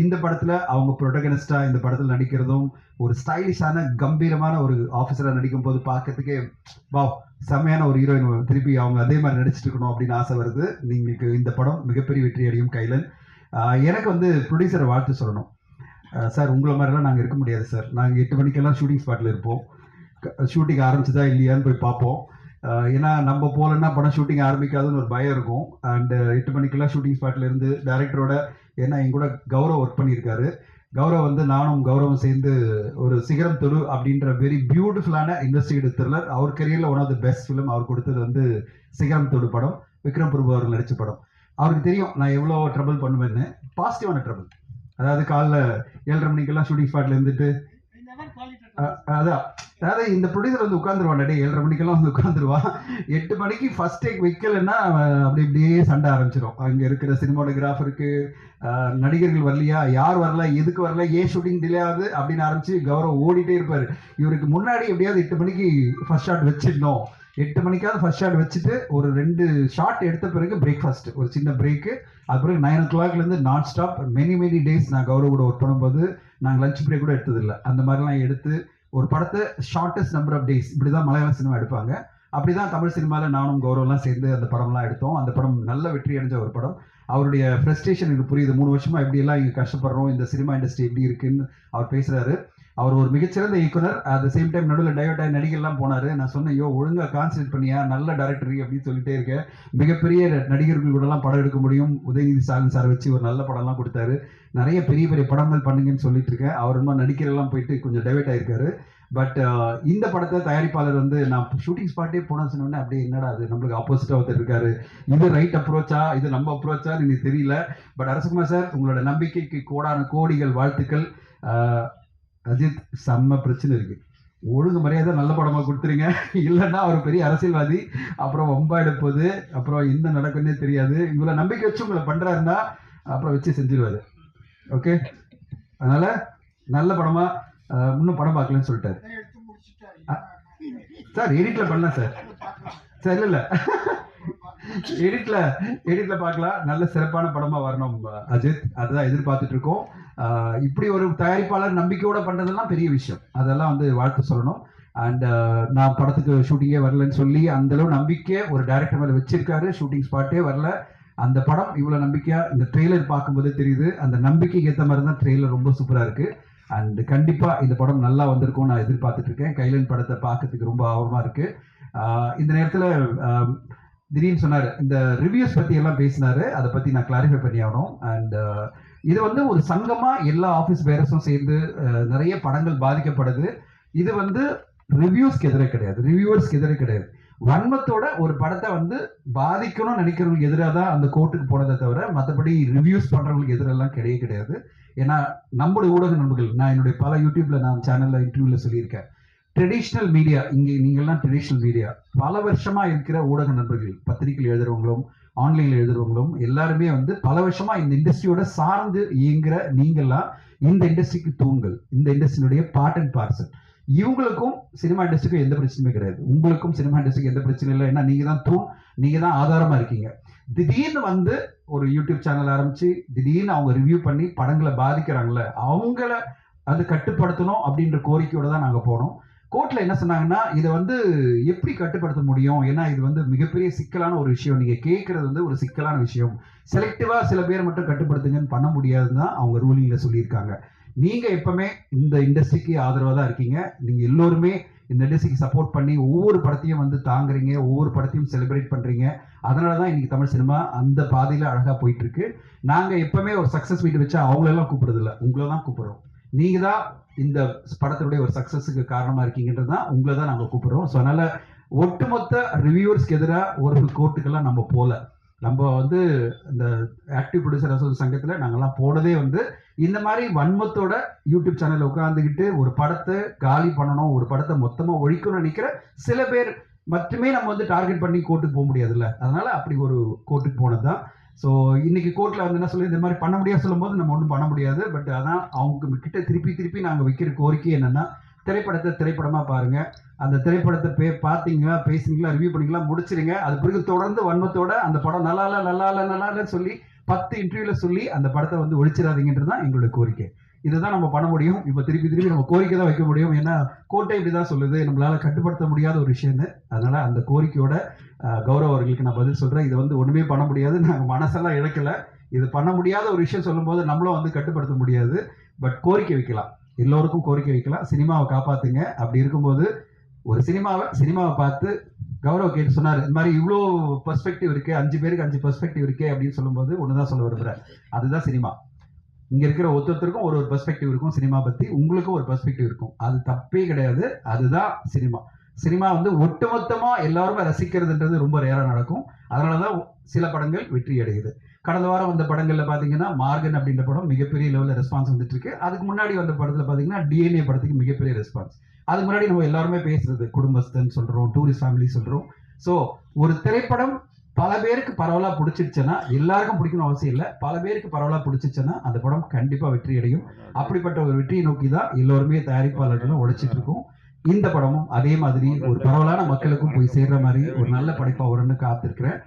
இந்த படத்தில் அவங்க ப்ரொட்டகனிஸ்டாக இந்த படத்தில் நடிக்கிறதும் ஒரு ஸ்டைலிஷான கம்பீரமான ஒரு ஆஃபீஸராக நடிக்கும் போது பார்க்கறதுக்கே வா செம்மையான ஒரு ஹீரோயின் திருப்பி அவங்க அதே மாதிரி நடிச்சிட்டு இருக்கணும் அப்படின்னு ஆசை வருது. நீங்களுக்கு இந்த படம் மிகப்பெரிய வெற்றி அடையும் கைலன். எனக்கு வந்து ப்ரொடியூசரை வாழ்த்து சொல்லணும். சார் உங்களை மாதிரிலாம் நாங்கள் இருக்க முடியாது சார். நாங்கள் எட்டு மணிக்கெல்லாம் ஷூட்டிங் ஸ்பாட்டில் இருப்போம். ஷூட்டிங் ஆரம்பிச்சதா இல்லையான்னு போய் பார்ப்போம். ஏன்னா நம்ம போகலன்னா படம் ஷூட்டிங் ஆரம்பிக்காதுன்னு ஒரு பயம் இருக்கும். அண்டு எட்டு மணிக்கெல்லாம் ஷூட்டிங் ஸ்பாட்டில் இருந்து டேரக்டரோட ஏன்னா என் கூட கௌரவ் ஒர்க் பண்ணியிருக்காரு. கௌரவ் வந்து நானும் கௌரவம் சேர்ந்து ஒரு சிகரம் தொடு அப்படின்ற வெரி பியூட்டிஃபுல்லான இன்வெஸ்டிகேட்டிவ் த்ரில்லர் அவர் கரியரில் one of the best film அவர் கொடுத்தது வந்து சிகரம் தொடு படம். விக்ரம் பிரபு அவர்கள் நடித்த படம். அவருக்கு தெரியும் நான் எவ்வளோ ட்ரபிள் பண்ணுவேன்னு. பாசிட்டிவான ட்ரபிள் அதாவது காலைல ஏழரை மணிக்கெல்லாம் ஷூட்டிங் ஸ்பாட்ல இருந்துட்டு அதான். அதாவது இந்த ப்ரொடியூசர் வந்து உட்காந்துருவான் டே ஏழரை மணிக்கெல்லாம் வந்து உட்காந்துருவான் எட்டு மணிக்கு ஃபர்ஸ்ட் டேக் வைக்கலன்னா அப்படி இப்படியே சண்டை ஆரம்பிச்சிடும் அங்கே இருக்கிற சினிமாட்டோகிராஃபருக்கு நடிகர்கள் வரலையா? யார் வரல? எதுக்கு வரல? ஏன் ஷூட்டிங் டிலே ஆகுது? அப்படின்னு ஆரம்பிச்சு கௌரவ் ஓடிட்டே இருப்பார். இவருக்கு முன்னாடி எப்படியாவது எட்டு மணிக்கு ஃபர்ஸ்ட் ஷாட் வச்சிடணும். எட்டு மணிக்காவது ஃபர்ஸ்ட் ஷாட் வச்சுட்டு ஒரு ரெண்டு ஷாட் எடுத்த பிறகு பிரேக்ஃபாஸ்ட் ஒரு சின்ன பிரேக்கு அது பிறகு நைன் ஓ கிளாக்லேருந்து நான் ஸ்டாப் மெனி மெனி டேஸ் நான் கௌரவ கூட ஒர்க் பண்ணும்போது நாங்கள் லஞ்ச் பிரேக் கூட எடுத்ததில்லை. அந்த மாதிரிலாம் எடுத்து ஒரு படத்தை ஷார்ட்டஸ்ட் நம்பர் ஆஃப் டேஸ் இப்படி தான் மலையாள சினிமா எடுப்பாங்க. அப்படி தான் தமிழ் சினிமாவில் நானும் கௌரவம்லாம் சேர்ந்து அந்த படம்லாம் எடுத்தோம். அந்த படம் நல்ல வெற்றி அடைஞ்ச ஒரு படம். அவருடைய ஃப்ரெஸ்ட்ரேஷன் எனக்கு புரியுது. மூணு வருஷமா எப்படி எல்லாம் இங்கே கஷ்டப்படுறோம். இந்த சினிமா இண்டஸ்ட்ரி எப்படி இருக்குன்னு அவர் பேசுறாரு. அவர் ஒரு மிகச்சிறந்த இயக்குனர். அட் த சேம் டைம் நடுவில் டைவர்ட் ஆகி நடிகர்லாம் போனார். நான் சொன்னேன் ஐயோ ஒழுங்காக கான்சன்ட்ரேட் பண்ணியா? நல்ல டேரக்டரி அப்படின்னு சொல்லிட்டே இருக்கேன். மிகப்பெரிய நடிகர்கள் கூடலாம் படம் எடுக்க முடியும். உதயநிதி ஸ்டாலின் சார் வச்சு ஒரு நல்ல படம்லாம் கொடுத்தாரு. நிறைய பெரிய பெரிய படங்கள் பண்ணுங்கன்னு சொல்லிட்டு இருக்கேன். அவர் இன்னும் நடிக்கிறெல்லாம் போயிட்டு கொஞ்சம் டைவர்ட் ஆயிருக்காரு. பட் uh, இந்த படத்தை தயாரிப்பாளர் வந்து நான் ஷூட்டிங் ஸ்பாட்டே போன சொன்னோடனே அப்படியே என்னடா அது? நம்மளுக்கு ஆப்போசிட்டாக ஒருத்தர் இருக்காரு. இது ரைட் அப்ரோச்சா இது நம்ம அப்ரோச்சா எனக்கு தெரியல. பட் அரசகுமார் சார் உங்களோட நம்பிக்கைக்கு கோடான கோடிகள் வாழ்த்துக்கள். Uh, அஜித் செம்ம பிரச்சனை இருக்கு. ஒழுங்கு மரியாதை நல்ல படமா கொடுத்துருங்க. இல்லைன்னா அவர் பெரிய அரசியல்வாதி அப்புறம் வம்பா எடுப்பது அப்புறம் என்ன நடக்குன்னே தெரியாது. இவ்வளோ நம்பிக்கை வச்சு உங்களை பண்றாருன்னா அப்புறம் வச்சு செஞ்சிருவாரு. ஓகே அதனால நல்ல படமா அஹ், இன்னும் படம் பார்க்கலன்னு சொல்லிட்டாரு. சார் எடிட்ல பண்ணலாம் சார். சார் இல்ல இல்ல. எடிட்ல எடிட்ல பார்க்கலாம். நல்ல சிறப்பான படமா வரணும் அஜித். அதுதான் எதிர்பார்த்துட்டு இருக்கோம் இப்படி ஒரு தயாரிப்பாளர் நம்பிக்கையோட பண்றதெல்லாம் பெரிய விஷயம். அதெல்லாம் வந்து வாழ்த்து சொல்லணும். அண்ட் நான் படத்துக்கு ஷூட்டிங்கே வரலன்னு சொல்லி அந்த அளவு நம்பிக்கை ஒரு டைரக்டர் மேல வச்சிருக்காரு. ஷூட்டிங் ஸ்பாட்டே வரல. அந்த படம் இவ்வளவு நம்பிக்கையா இந்த ட்ரெய்லர் பார்க்கும்போதே தெரியுது. அந்த நம்பிக்கைக்கு ஏற்ற மாதிரி தான் ட்ரெய்லர் ரொம்ப சூப்பரா இருக்கு. அண்ட் கண்டிப்பா இந்த படம் நல்லா வந்திருக்கும் நான் எதிர்பார்த்துட்டு இருக்கேன் கைலன் படத்தை பார்க்கறதுக்கு ரொம்ப ஆர்வமா இருக்கு. இந்த நேரத்துல திடீர்னு சொன்னாரு. இந்த ரிவ்யூஸ் பத்தி எல்லாம் பேசினாரு. அதை பத்தி நான் கிளாரிஃபை பண்ணி ஆகணும் அண்ட் uh, இது வந்து ஒரு சங்கமா எல்லா ஆஃபீஸ் பேரஸும் சேர்ந்து uh, நிறைய படங்கள் பாதிக்கப்படுது. இது வந்து ரிவ்யூஸ்க்கு எதிரே கிடையாது. ரிவ்யூவர்ஸ்க்கு எதிரே கிடையாது. வன்மத்தோட ஒரு படத்தை வந்து பாதிக்கணும்னு நினைக்கிறவங்களுக்கு எதிராக தான் அந்த கோர்ட்டுக்கு போனதை தவிர மற்றபடி ரிவ்யூஸ் பண்றவங்களுக்கு எதிரெல்லாம் கிடையவே கிடையாது. ஏன்னா நம்முடைய ஊடக நண்பர்கள் நான் என்னுடைய பல யூடியூப்ல நான் சேனல்ல இன்டர்வியூல சொல்லியிருக்கேன். ட்ரெடிஷ்னல் மீடியா இங்கே நீங்கள்லாம் ட்ரெடிஷ்னல் மீடியா பல வருஷமா இருக்கிற ஊடக நண்பர்கள் பத்திரிகையில் எழுதுறவங்களும் ஆன்லைனில் எழுதுறவங்களும் எல்லாருமே வந்து பல வருஷமா இந்த இண்டஸ்ட்ரியோட சார்ந்து இயங்குற நீங்கள்லாம் இந்த இண்டஸ்ட்ரிக்கு தூண்கள் இந்த இண்டஸ்ட்ரியினுடைய பார்ட் அண்ட் பார்சல் இவங்களுக்கும் சினிமா இண்டஸ்ட்ரிக்கும் எந்த பிரச்சனையுமே கிடையாது. உங்களுக்கும் சினிமா இண்டஸ்ட்ரிக்கு எந்த பிரச்சனையும் இல்லை. ஏன்னா நீங்க தான் தூண் நீங்க தான் ஆதாரமா இருக்கீங்க. திடீர்னு வந்து ஒரு யூடியூப் சேனல் ஆரம்பிச்சு திடீர்னு அவங்க ரிவ்யூ பண்ணி படங்களை பாதிக்கிறாங்கல்ல அவங்கள அது கட்டுப்படுத்தணும் அப்படின்ற கோரிக்கையோட தான் நாங்கள் போனோம். கோர்ட்ல என்ன சொன்னாங்கன்னா இதை வந்து எப்படி கட்டுப்படுத்த முடியும்? ஏன்னா இது வந்து மிகப்பெரிய சிக்கலான ஒரு விஷயம். நீங்க கேட்கறது வந்து ஒரு சிக்கலான விஷயம். செலக்டிவா சில பேர் மட்டும் கட்டுப்படுத்துங்கன்னு பண்ண முடியாதுன்னு தான் அவங்க ரூலிங்ல சொல்லியிருக்காங்க. நீங்க எப்பவுமே இந்த இண்டஸ்ட்ரிக்கு ஆதரவா தான் இருக்கீங்க. நீங்க எல்லோருமே இந்த இண்டஸ்ட்ரிக்கு சப்போர்ட் பண்ணி ஒவ்வொரு படத்தையும் வந்து தாங்குறீங்க ஒவ்வொரு படத்தையும் செலிப்ரேட் பண்றீங்க. அதனால தான் இன்னைக்கு தமிழ் சினிமா அந்த பாதையில அழகா போயிட்டு இருக்கு. நாங்க எப்பவுமே ஒரு சக்சஸ் மீட் வச்சா அவங்களெல்லாம் கூப்பிடுறதில்ல. உங்களை தான் கூப்பிடுறோம். நீங்க தான் இந்த படத்தினுடைய ஒரு சக்சஸுக்கு காரணமா இருக்கீங்கன்றது தான் உங்களை தான் நாங்கள் கூப்பிடுறோம். ஸோ அதனால ஒட்டுமொத்த ரிவ்யூவர்ஸ்க்கு எதிராக ஒரு கோர்ட்டுக்கெல்லாம் நம்ம போல. நம்ம வந்து இந்த ஆக்டிவ் ப்ரொடியூசர் அசோசியேஷன் சங்கத்தில் நாங்கள்லாம் போனதே வந்து இந்த மாதிரி வன்மத்தோட யூடியூப் சேனலில் உட்காந்துக்கிட்டு ஒரு படத்தை காலி பண்ணணும் ஒரு படத்தை மொத்தமாக ஒழிக்கணும்னு நினைக்கிற சில பேர் மட்டுமே நம்ம வந்து டார்கெட் பண்ணி கோர்ட்டுக்கு போக முடியாதுல்ல. அதனால அப்படி ஒரு கோர்ட்டுக்கு போனதுதான். ஸோ இன்னைக்கு கோர்ட்ல வந்து என்ன சொல்லி இந்த மாதிரி பண்ண முடியாது சொல்லும்போது நம்ம ஒன்றும் பண்ண முடியாது. பட் அதான் அவங்க கிட்ட திருப்பி திருப்பி நாங்கள் வைக்கிற கோரிக்கை என்னன்னா திரைப்படத்தை திரைப்படமா பாருங்க. அந்த திரைப்படத்தை பே பார்த்தீங்களா பேசுனீங்களா ரிவ்யூ பண்ணீங்களா முடிச்சிருங்க. அது பிறகு தொடர்ந்து வன்மத்தோட அந்த படம் நல்லா இல்ல நல்லா இல்ல நல்லா இல்லைன்னு சொல்லி பத்து இன்டர்வியூல சொல்லி அந்த படத்தை வந்து ஒழிச்சிடாதீங்கன்றது தான் எங்களுடைய கோரிக்கை. இதுதான் நம்ம பண்ண முடியும். இப்போ திருப்பி திருப்பி நம்ம கோரிக்கை தான் வைக்க முடியும். ஏன்னா கோட்டை இப்படிதான் சொல்லுது. நம்மளால கட்டுப்படுத்த முடியாத ஒரு விஷயம்னு. அதனால அந்த கோரிக்கையோட கௌரவ அவர்களுக்கு நான் பதில் சொல்றேன். இது வந்து ஒண்ணுமே பண்ண முடியாது. நாங்கள் மனசெல்லாம் இழக்கல. இது பண்ண முடியாத ஒரு விஷயம் சொல்லும்போது நம்மளும் வந்து கட்டுப்படுத்த முடியாது. பட் கோரிக்கை வைக்கலாம். எல்லோருக்கும் கோரிக்கை வைக்கலாம். சினிமாவை காப்பாத்துங்க. அப்படி இருக்கும்போது ஒரு சினிமாவை சினிமாவை பார்த்து கௌரவ் கேட்டு சொன்னார். இந்த மாதிரி இவ்வளோ பெர்ஸ்பெக்டிவ் இருக்கு அஞ்சு பேருக்கு அஞ்சு பெர்ஸ்பெக்டிவ் இருக்கே அப்படின்னு சொல்லும்போது ஒன்று தான் சொல்ல விரும்புறேன். அதுதான் சினிமா. இங்க இருக்கிற ஒருத்தருக்கும் ஒரு ஒரு பெர்ஸ்பெக்டிவ் இருக்கும். சினிமா பத்தி உங்களுக்கும் ஒரு பெர்ஸ்பெக்டிவ் இருக்கும். அது தப்பே கிடையாது. அதுதான் சினிமா. சினிமா வந்து ஒட்டுமொத்தமா எல்லாருமே ரசிக்கிறதுன்றது ரொம்ப ரேரா நடக்கும். அதனாலதான் சில படங்கள் வெற்றி அடையுது. கடந்த வாரம் வந்த படங்கள்ல பாத்தீங்கன்னா மார்கன் அப்படின்ற படம் மிகப்பெரிய லெவல்ல ரெஸ்பான்ஸ் வந்துட்டு இருக்கு அதுக்கு முன்னாடி வந்த படத்துல பாத்தீங்கன்னா டிஎன்ஏ படத்துக்கு மிகப்பெரிய ரெஸ்பான்ஸ் அதுக்கு முன்னாடி நம்ம எல்லாருமே பேசுறது குடும்பஸ்தன் சொல்றோம் டூரிஸ்ட் ஃபேமிலி சொல்றோம். ஸோ ஒரு திரைப்படம் பல பேருக்கு பரவலா பிடிச்சிருச்சுன்னா எல்லாருக்கும் பிடிக்கணும் அவசியம் இல்லை. பல பேருக்கு பரவலா பிடிச்சிருச்சுன்னா அந்த படம் கண்டிப்பா வெற்றி அடையும். அப்படிப்பட்ட ஒரு வெற்றியை நோக்கி தான் எல்லோருமே தயாரிப்பாளர்களும் உழைச்சிட்டு இருக்கோம். இந்த படமும் அதே மாதிரி ஒரு பரவலான மக்களுக்கும் போய் சேர்ற மாதிரி ஒரு நல்ல படைப்பா வரும்னு காத்திருக்கிறேன்.